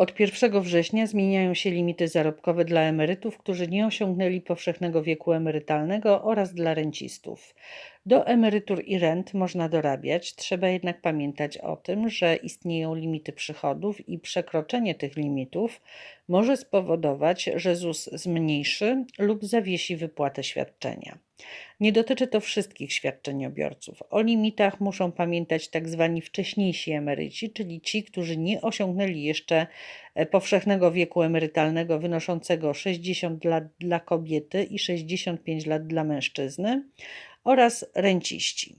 Od 1 września zmieniają się limity zarobkowe dla emerytów, którzy nie osiągnęli powszechnego wieku emerytalnego oraz dla rencistów. Do emerytur i rent można dorabiać, trzeba jednak pamiętać o tym, że istnieją limity przychodów i przekroczenie tych limitów może spowodować, że ZUS zmniejszy lub zawiesi wypłatę świadczenia. Nie dotyczy to wszystkich świadczeniobiorców. O limitach muszą pamiętać tzw. wcześniejsi emeryci, czyli ci, którzy nie osiągnęli jeszcze e, powszechnego wieku emerytalnego wynoszącego 60 lat dla kobiety i 65 lat dla mężczyzny oraz renciści.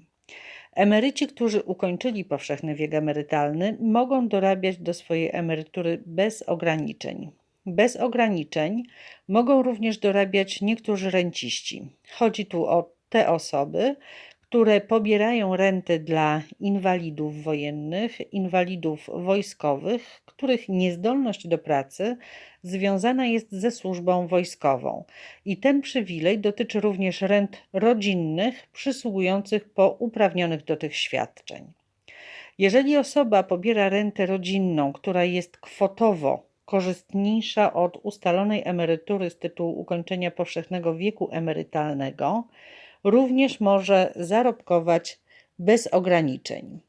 Emeryci, którzy ukończyli powszechny wiek emerytalny, mogą dorabiać do swojej emerytury bez ograniczeń. Bez ograniczeń mogą również dorabiać niektórzy renciści. Chodzi tu o te osoby, które pobierają renty dla inwalidów wojennych, inwalidów wojskowych, których niezdolność do pracy związana jest ze służbą wojskową. I ten przywilej dotyczy również rent rodzinnych przysługujących po uprawnionych do tych świadczeń. Jeżeli osoba pobiera rentę rodzinną, która jest kwotowo korzystniejsza od ustalonej emerytury z tytułu ukończenia powszechnego wieku emerytalnego, również może zarobkować bez ograniczeń.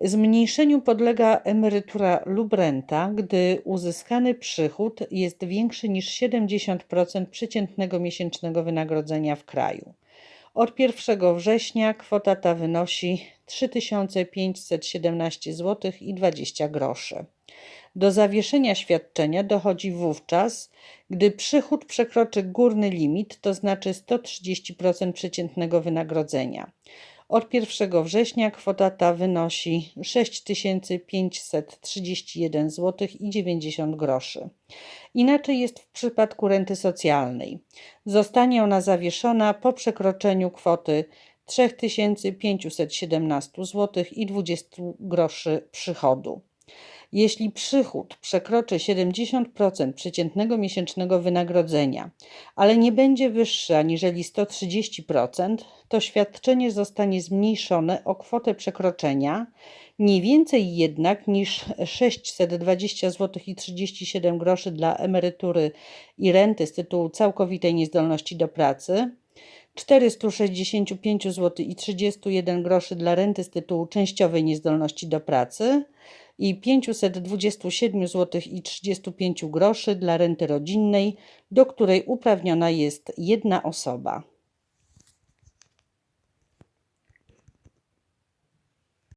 Zmniejszeniu podlega emerytura lub renta, gdy uzyskany przychód jest większy niż 70% przeciętnego miesięcznego wynagrodzenia w kraju. Od 1 września kwota ta wynosi 3517 zł i 20 groszy. Do zawieszenia świadczenia dochodzi wówczas, gdy przychód przekroczy górny limit, to znaczy 130% przeciętnego wynagrodzenia. Od 1 września kwota ta wynosi 6531 zł i 90 groszy. Inaczej jest w przypadku renty socjalnej. Zostanie ona zawieszona po przekroczeniu kwoty 3517 zł i 20 groszy przychodu. Jeśli przychód przekroczy 70% przeciętnego miesięcznego wynagrodzenia, ale nie będzie wyższy aniżeli 130%, to świadczenie zostanie zmniejszone o kwotę przekroczenia nie więcej jednak niż 620 zł i 37 groszy dla emerytury i renty z tytułu całkowitej niezdolności do pracy, 465 zł i 31 groszy dla renty z tytułu częściowej niezdolności do pracy i 527 zł i 35 groszy dla renty rodzinnej, do której uprawniona jest jedna osoba.